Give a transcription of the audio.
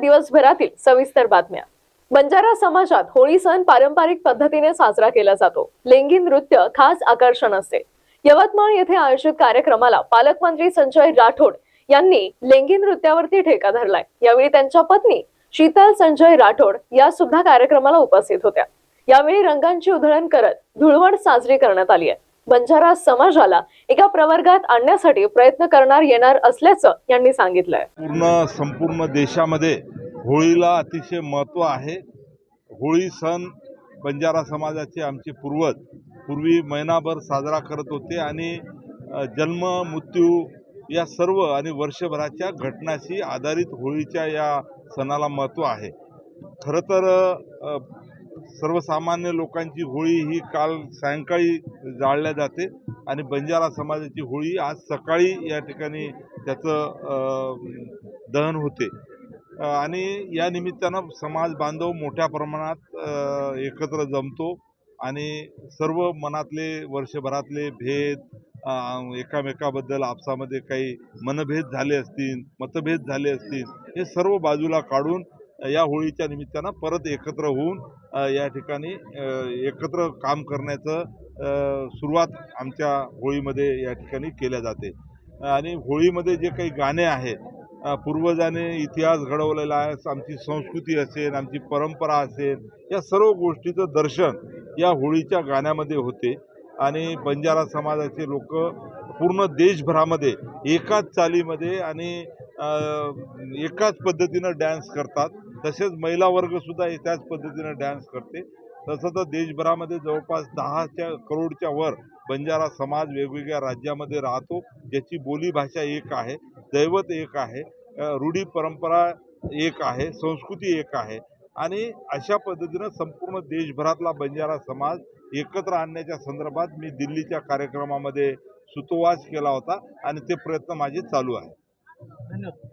दिवसभरातील सविस्तर बातम्या. बंजारा समाजात होळी सण पारंपरिक पद्धतीने साजरा केला जातो. लेंगी नृत्य खास आकर्षण असते. यवतमाळ येथे आयोजित कार्यक्रमाला पालकमंत्री संजय राठोड यांनी लेंगी नृत्यावरती ठेका धरलाय. यावेळी त्यांच्या पत्नी शीतल संजय राठोड या सुद्धा कार्यक्रमाला उपस्थित होत्या. यावेळी रंगांची उधळण करत धुळवड साजरी करण्यात आली आहे. बंजारा समाजाला एका प्रवर्गात आणण्यासाठी प्रयत्न करणार येणार असल्याचं यांनी सांगितलंय. पूर्ण संपूर्ण देशामध्ये होळीला अतिशय महत्त्व आहे. होळी सण बंजारा समाजाचे आमचे पूर्वज पूर्वी महिनाभर साजरा करत होते आणि जन्म मृत्यू या सर्व आणि वर्षभराच्या घटनाशी आधारित होळीच्या या सणाला महत्त्व आहे. खरं तर सर्वसामान्य लोकांची होळी ही काल सायंकाळी जाळल्या जाते आणि बंजारा समाजाची होळी आज सकाळी या ठिकाणी त्याचं दहन होते. आणि या निमित्तानं समाज बांधव मोठ्या प्रमाणात एकत्र जमतो आणि सर्व मनातले वर्षभरातले भेद एकामेकाबद्दल आपसामध्ये काही मनभेद झाले असतील मतभेद झाले असतील हे सर्व बाजूला काढून या होळीच्या निमित्तानं परत एकत्र होऊन या ठिकाणी एकत्र काम करण्याचं सुरुवात आमच्या होळीमध्ये या ठिकाणी केल्या जाते. आणि होळीमध्ये जे काही गाणे आहेत पूर्वजाने इतिहास घडवलेला आहे आमची संस्कृती असेल आमची परंपरा असेल या सर्व गोष्टीचं दर्शन या होळीच्या गाण्यामध्ये होते. आणि बंजारा समाजाचे लोक पूर्ण देशभरामध्ये एकाच चालीमध्ये आणि एकाच पद्धतीनं डॅन्स करतात. तसेच महिला वर्गसुद्धा त्याच पद्धतीनं डॅन्स करते. तसं तर देशभरामध्ये जवळपास दहाच्या करोडच्या वर बंजारा समाज वेगवेगळ्या राज्यामध्ये राहतो ज्याची बोलीभाषा एक आहे दैवत एक आहे रूढी परंपरा एक आहे संस्कृती एक आहे. आणि अशा पद्धतीनं संपूर्ण देशभरातला बंजारा समाज एकत्र आणण्याच्या संदर्भात मी दिल्लीच्या कार्यक्रमामध्ये सुतोवास केला होता आणि ते प्रयत्न माझे चालू आहे धन्यवाद.